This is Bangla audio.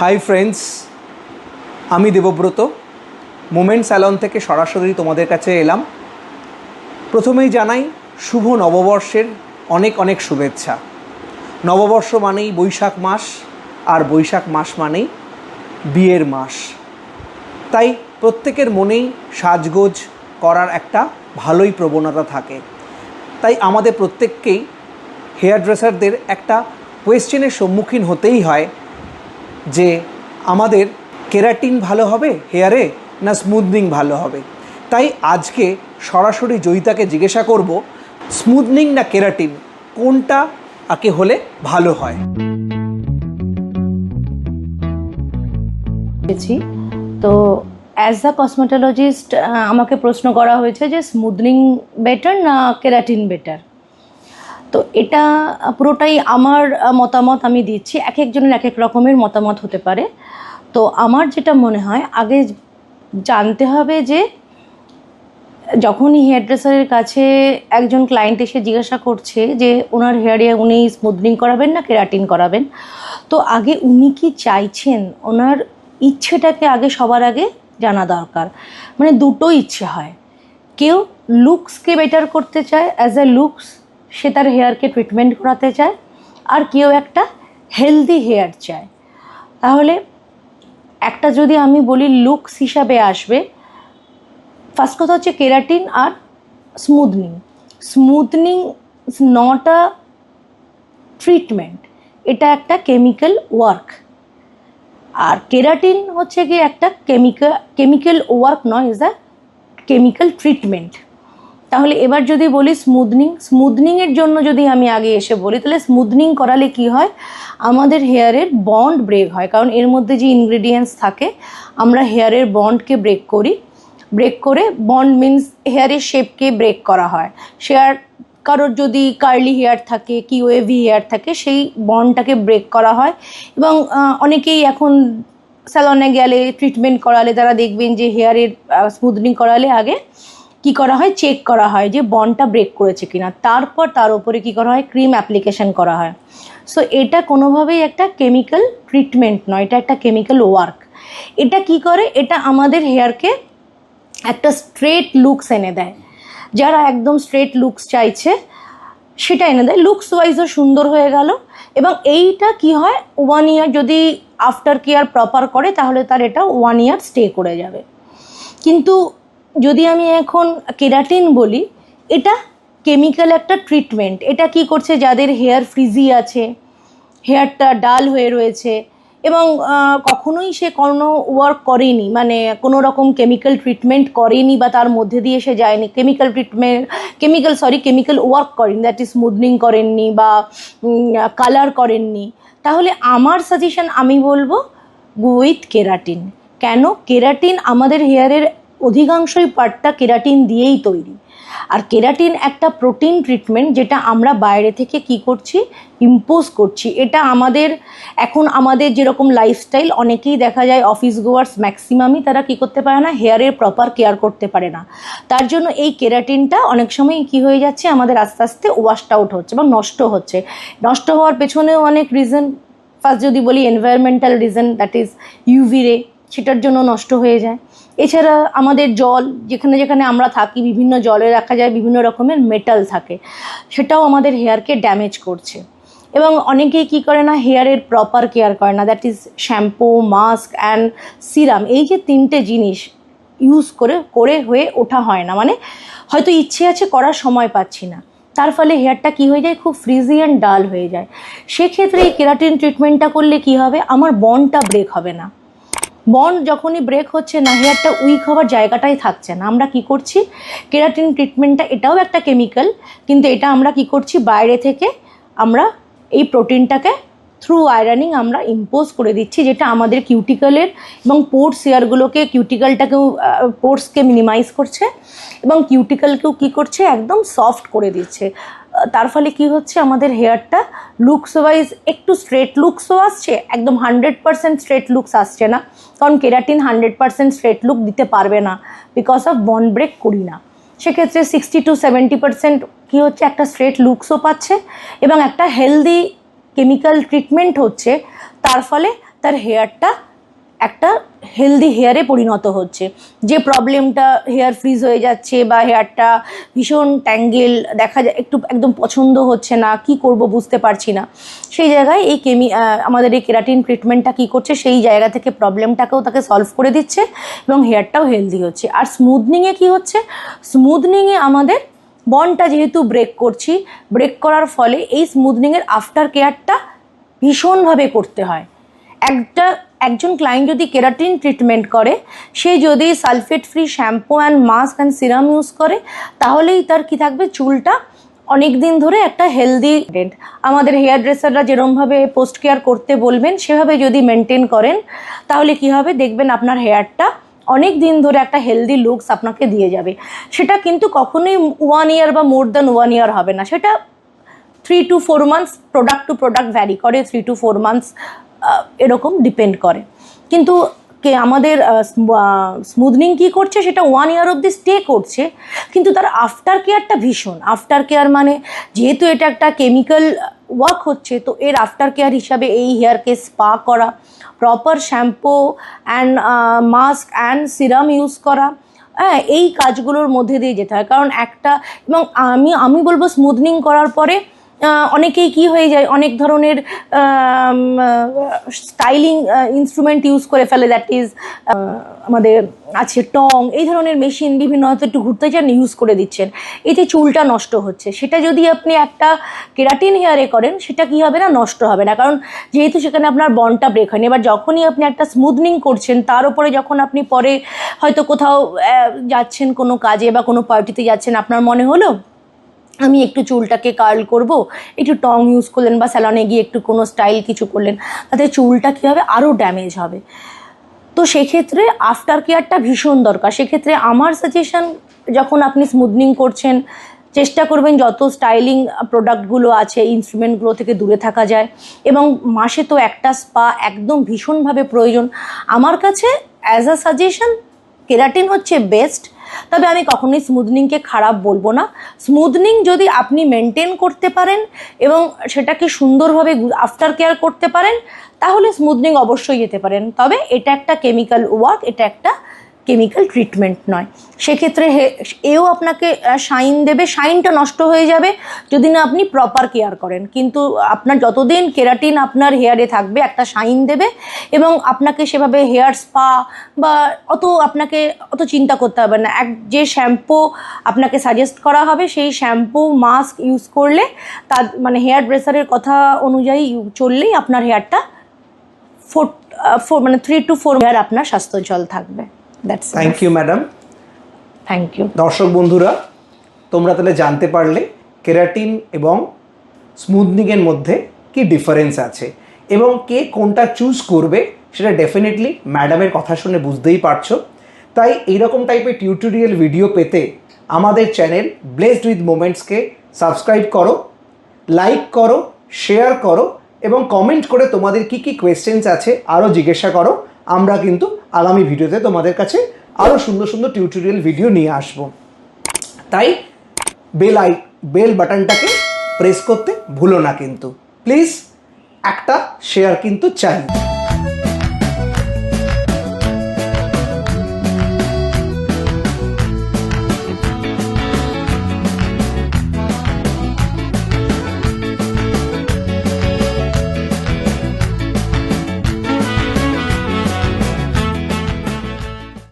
হাই ফ্রেন্ডস আমি দেবব্রত। মোমেন্ট স্যালন থেকে সরাসরি তোমাদের কাছে এলাম। প্রথমেই জানাই, শুভ নববর্ষের অনেক অনেক শুভেচ্ছা। নববর্ষ মানেই বৈশাখ মাস, আর বৈশাখ মাস মানেই বিয়ের মাস। তাই প্রত্যেকের মনেই সাজগোজ করার একটা ভালোই প্রবণতা থাকে। তাই আমাদের প্রত্যেককেই হেয়ার ড্রেসারদের একটা কোয়েশ্চেনের সম্মুখীন হতেই হয় যে আমাদের কেরাটিন ভালো হবে, হেয়ারে না স্মুথনিং ভালো হবে। তাই আজকে সরাসরি জয়িতাকে জিজ্ঞাসা করব, স্মুথনিং না কেরাটিন? কোনটা আকে হলে ভালো হয়? তো অ্যাজ দ্য কসমেটোলজিস্ট আমাকে প্রশ্ন করা হয়েছে যে স্মুথনিং বেটার না কেরাটিন বেটার তো এটা পুরোটাই আমার মতামত আমি দিচ্ছি। এক একজনের এক এক রকমের মতামত হতে পারে। তো আমার যেটা মনে হয়, আগে জানতে হবে যে যখনই হেয়ার ড্রেসারের কাছে একজন ক্লায়েন্ট এসে জিজ্ঞাসা করছে যে ওনার হেয়ারে উনি স্মুথনিং করাবেন না কেরাটিন করাবেন, তো আগে উনি কি চাইছেন? ওনার ইচ্ছেটাকে আগে সবার আগে জানা দরকার। মানে দুটো ইচ্ছে হয়। কেউ লুকসকে বেটার করতে চায় অ্যাজ এ লুকস সে তার হেয়ারকে ট্রিটমেন্ট করাতে চায় আর কেউ একটা হেলদি হেয়ার চায়। তাহলে একটা যদি আমি বলি লুকস হিসাবে আসবে ফার্স্ট কথা হচ্ছে keratin R smoothening smoothening is not a treatment এটা একটা কেমিক্যাল ওয়ার্ক আর কেরাটিন হচ্ছে কি একটা কেমিক্যাল কেমিক্যাল ওয়ার্ক নয় ইজ আ কেমিক্যাল ট্রিটমেন্ট তাহলে এবার যদি বলি স্মুথনিং স্মুথনিংয়ের জন্য যদি আমি আগে এসে বলি, তাহলে স্মুথনিং করালে কি হয়? আমাদের হেয়ারের বন্ড ব্রেক হয়। কারণ এর মধ্যে যে ইনগ্রেডিয়েন্টস থাকে, আমরা হেয়ারের বন্ডকে ব্রেক করি। ব্রেক করে বন্ড মিন্স হেয়ারের শেপকে ব্রেক করা হয়। শেয়ার কারোর যদি কার্লি হেয়ার থাকে কি ওয়েভি হেয়ার থাকে, সেই বন্ডটাকে ব্রেক করা হয়। এবং অনেকেই এখন স্যালনে গেলে ট্রিটমেন্ট করালে তারা দেখবেন যে হেয়ারের স্মুথনিং করালে আগে কি করা হয়? চেক করা হয় যে বন্ডটা ব্রেক করেছে কিনা। তারপর তার উপরে কি করা হয়? ক্রিম অ্যাপ্লিকেশন করা হয়। সো এটা কোনোভাবেই একটা কেমিক্যাল ট্রিটমেন্ট নয়, এটা একটা কেমিক্যাল ওয়ার্ক এটা কি করে? এটা আমাদের হেয়ারকে একটা স্ট্রেট লুকস এনে দেয়। যারা একদম স্ট্রেট লুকস চাইছে, সেটা এনে দেয়। লুকস ওয়াইজও সুন্দর হয়ে গেল। এবং এইটা কি হয়? ওয়ান ইয়ার যদি আফটার কেয়ার প্রপার করে, তাহলে তার এটা ওয়ান ইয়ার স্টে করে যাবে। কিন্তু যদি আমি এখন কেরাটিন বলি, এটা কেমিক্যাল একটা ট্রিটমেন্ট এটা কি করছে? যাদের হেয়ার ফ্রিজি আছে হেয়ারটা ডাল হয়ে রয়েছে, এবং কখনোই সে কোনো ওয়ার্ক করেনি মানে কোনো রকম কেমিক্যাল ট্রিটমেন্ট করেনি বা তার মধ্যে দিয়ে সে যায়নি। Chemical treatment chemical sorry chemical work করেনি দ্যাট ইজ স্মুথনিং করেননি বা কালার করেননি। তাহলে আমার সাজেশন আমি বলব উইথ কেরাটিন কেন? কেরাটিন আমাদের হেয়ারের অধিকাংশই পার্টটা কেরাটিন দিয়েই তৈরি। আর কেরাটিন একটা প্রোটিন ট্রিটমেন্ট যেটা আমরা বাইরে থেকে কি করছি? ইম্পোজ করছি। এটা আমাদের, এখন আমাদের যেরকম লাইফস্টাইল অনেকেই দেখা যায় অফিস গোয়ার্স ম্যাক্সিমামই তারা কি করতে পারে না? হেয়ারের প্রপার কেয়ার করতে পারে না। তার জন্য এই কেরাটিনটা অনেক সময় কি হয়ে যাচ্ছে? আমাদের আস্তে আস্তে ওয়াশড আউট হচ্ছে বা নষ্ট হচ্ছে। নষ্ট হওয়ার পেছনেও অনেক রিজন ফার্স্ট যদি বলি environmental reason that is UV ray সেটার জন্য নষ্ট হয়ে যায়। এছাড়া আমাদের জল, যেখানে যেখানে আমরা থাকি, বিভিন্ন জলে রাখা যায়, বিভিন্ন রকমের মেটাল থাকে। সেটাও আমাদের হেয়ারকে ড্যামেজ করছে। এবং অনেকেই কি করে না হেয়ারের প্রপার কেয়ার করে না। That is shampoo mask and serum এই যে তিনটে জিনিস ইউজ করে করে হয়ে ওঠা হয় না। মানে হয়তো ইচ্ছে আছে করার সময় পাচ্ছি না। তার ফলে হেয়ারটা কি হয়ে যায়? খুব ফ্রিজি অ্যান্ড ডাল হয়ে যায়। সেক্ষেত্রে এই কেরাটিন ট্রিটমেন্টটা করলে কি হবে? আমার বনটা ব্রেক হবে না। বন্ড যখনই ব্রেক হচ্ছে, না হেয়ারটা উইক হওয়ার জায়গাটাই থাকছে না। আমরা কি করছি? কেরাটিন ট্রিটমেন্টটা এটাও একটা কেমিক্যাল কিন্তু এটা আমরা কি করছি? বাইরে থেকে আমরা এই প্রোটিনটাকে থ্রু আয়রনিং আমরা ইম্পোজ করে দিচ্ছি, যেটা আমাদের কিউটিক্যালের এবং পোর্টস হেয়ারগুলোকে কিউটিক্যালটাকেও পোর্টসকে মিনিমাইজ করছে এবং কিউটিক্যালকেও কি করছে? একদম সফট করে দিচ্ছে। তার ফলে কি হচ্ছে? আমাদের হেয়ারটা লুকস ওয়াইজ একটু স্ট্রেট লুকসও আসছে, একদম হান্ড্রেড পার্সেন্ট স্ট্রেট লুকস আসছে না। কারণ keratin hundred percent straight look দিতে পারবে না। বিকজ অফ বন ব্রেক করি না। সেক্ষেত্রে সিক্সটি টু সেভেন্টি পার্সেন্ট কী হচ্ছে? একটা স্ট্রেট লুকসও পাচ্ছে এবং একটা হেলদি কেমিক্যাল ট্রিটমেন্ট হচ্ছে। তার ফলে তার হেয়ারটা একটা হেলদি হেয়ারে পরিণত হচ্ছে। যে প্রবলেমটা হেয়ার ফ্রিজ হয়ে যাচ্ছে বা হেয়ারটা ভীষণ ট্যাঙ্গেল দেখা যায় একটু একদম পছন্দ হচ্ছে না, কি করব বুঝতে পারছি না। সেই জায়গায় এই কেমি আমাদের এই কেরাটিন ট্রিটমেন্টটা কি করছে, সেই জায়গা থেকে প্রবলেমটাকেও তাকে সলভ করে দিচ্ছে এবং হেয়ারটাও হেলদি হচ্ছে। আর স্মুথনিংয়ে কি হচ্ছে? স্মুথনিংয়ে আমাদের বনটা যেহেতু ব্রেক করছি ব্রেক করার ফলে এই স্মুথনিংয়ের আফটার কেয়ারটা ভীষণভাবে করতে হয়। একটা একজন ক্লায়েন্ট যদি কেরাটিন ট্রিটমেন্ট করে, সে যদি sulphate free shampoo and mask and serum use করে, তাহলেই তার কি থাকবে? চুলটা অনেক দিন ধরে একটা হেলদি আমাদের হেয়ার ড্রেসাররা যেরমভাবে পোস্ট কেয়ার করতে বলবেন, সেভাবে যদি মেনটেন করেন, তাহলে কি হবে? দেখবেন আপনার হেয়ারটা অনেক দিন ধরে একটা হেলদি লুকস আপনাকে দিয়ে যাবে। সেটা কিন্তু কখনোই ওয়ান ইয়ার বা মোর দ্যান ওয়ান ইয়ার হবে না। সেটা three to four months product to product vary করে থ্রি টু ফোর মান্থস এরকম ডিপেন্ড করে। কিন্তু কে আমাদের স্মুথনিং কি করছে সেটা ওয়ান ইয়ার অবধি স্টে করছে, কিন্তু তার আফটার কেয়ারটা ভীষণ। আফটার কেয়ার মানে যেহেতু এটা একটা কেমিক্যাল ওয়ার্ক হচ্ছে, তো এর আফটার কেয়ার হিসাবে এই হেয়ারকে স্পা করা proper shampoo and mask and serum use করা হ্যাঁ এই কাজগুলোর মধ্যে দিয়ে যেতে হয়। কারণ একটা, এবং আমি আমি বলব স্মুথনিং করার পরে অনেকেই কি হয়ে যায়? অনেক ধরনের স্টাইলিং ইনস্ট্রুমেন্ট ইউজ করে ফেলে দ্যাট ইজ আমাদের আছে টং, এই ধরনের মেশিন বিভিন্ন হয়তো একটু ঘুরতে চান ইউজ করে দিচ্ছেন। এতে চুলটা নষ্ট হচ্ছে। সেটা যদি আপনি একটা কেরাটিন হেয়ারে করেন, সেটা কি হবে না? নষ্ট হবে না। কারণ যেহেতু সেখানে আপনার বনটা ব্রেক হয়নি, এবার যখনই আপনি একটা স্মুথনিং করছেন, তার উপরে যখন আপনি পরে হয়তো কোথাও যাচ্ছেন কোনো কাজে বা কোনো পার্টিতে যাচ্ছেন, আপনার মনে হলো? আমি একটু চুলটাকে কার্ল করব, একটু টং ইউজ করলেন বা স্যালনে গিয়ে একটু কোনো স্টাইল কিছু করলেন, তাতে চুলটা কী হবে আরও ড্যামেজ হবে। তো সেক্ষেত্রে আফটার কেয়ারটা ভীষণ দরকার। সেক্ষেত্রে আমার সাজেশন যখন আপনি স্মুথনিং করছেন, চেষ্টা করবেন যত স্টাইলিং প্রোডাক্টগুলো আছে ইনস্ট্রুমেন্টগুলো থেকে দূরে থাকা যায়। এবং মাসে তো একটা স্পা একদম ভীষণভাবে প্রয়োজন। আমার কাছে অ্যাজ আ সাজেশন কেরাটিন হচ্ছে বেস্ট তবে আমি কখনোই স্মুদনিংকে খারাপ বলব না। স্মুদনিং যদি আপনি মেনটেন করতে পারেন এবং সেটাকে সুন্দরভাবে আফটার কেয়ার করতে পারেন, তাহলে স্মুদনিং অবশ্যই যেতে পারেন। তবে এটা একটা কেমিক্যাল ওয়ার্ক এটা একটা কেমিক্যাল ট্রিটমেন্ট নয়। সেক্ষেত্রে এও আপনাকে শাইন দেবে শাইনটা নষ্ট হয়ে যাবে যদি না আপনি প্রপার কেয়ার করেন। কিন্তু আপনার যতদিন কেরাটিন আপনার হেয়ারে থাকবে, একটা শাইন দেবে এবং আপনাকে সেভাবে হেয়ার স্পা বা অত আপনাকে অত চিন্তা করতে হবে না। এক, যে শ্যাম্পু আপনাকে সাজেস্ট করা হবে, সেই শ্যাম্পু মাস্ক ইউজ করলে তার মানে হেয়ার ড্রেসারের কথা অনুযায়ী চললেই আপনার হেয়ারটা ফোর ফোর মানে থ্রি টু ফোর হেয়ার আপনার স্বাস্থ্যজল থাকবে। That's thank you madam thank you দর্শক বন্ধুরা তোমরা তাহলে জানতে পারলে কেরাটিন এবং স্মুথনিংয়ের মধ্যে কি ডিফারেন্স আছে এবং কে কোনটা চুজ করবে সেটা ডেফিনেটলি ম্যাডামের কথা শুনে বুঝতেই পারছ। তাই এইরকম টাইপের টিউটোরিয়াল ভিডিও পেতে আমাদের চ্যানেল ব্লেসড উইথ মোমেন্টসকে সাবস্ক্রাইব করো লাইক করো শেয়ার করো এবং কমেন্ট করে তোমাদের কি কি কোয়েশ্চেন্স আছে আরও জিজ্ঞাসা করো। আমরা কিন্তু আগামী ভিডিওতে তোমাদের কাছে আরও সুন্দর সুন্দর টিউটোরিয়াল ভিডিও নিয়ে আসব। তাই বেল আই বেল বাটনটাকে প্রেস করতে ভুলো না কিন্তু। প্লিজ একটা শেয়ার কিন্তু চাই।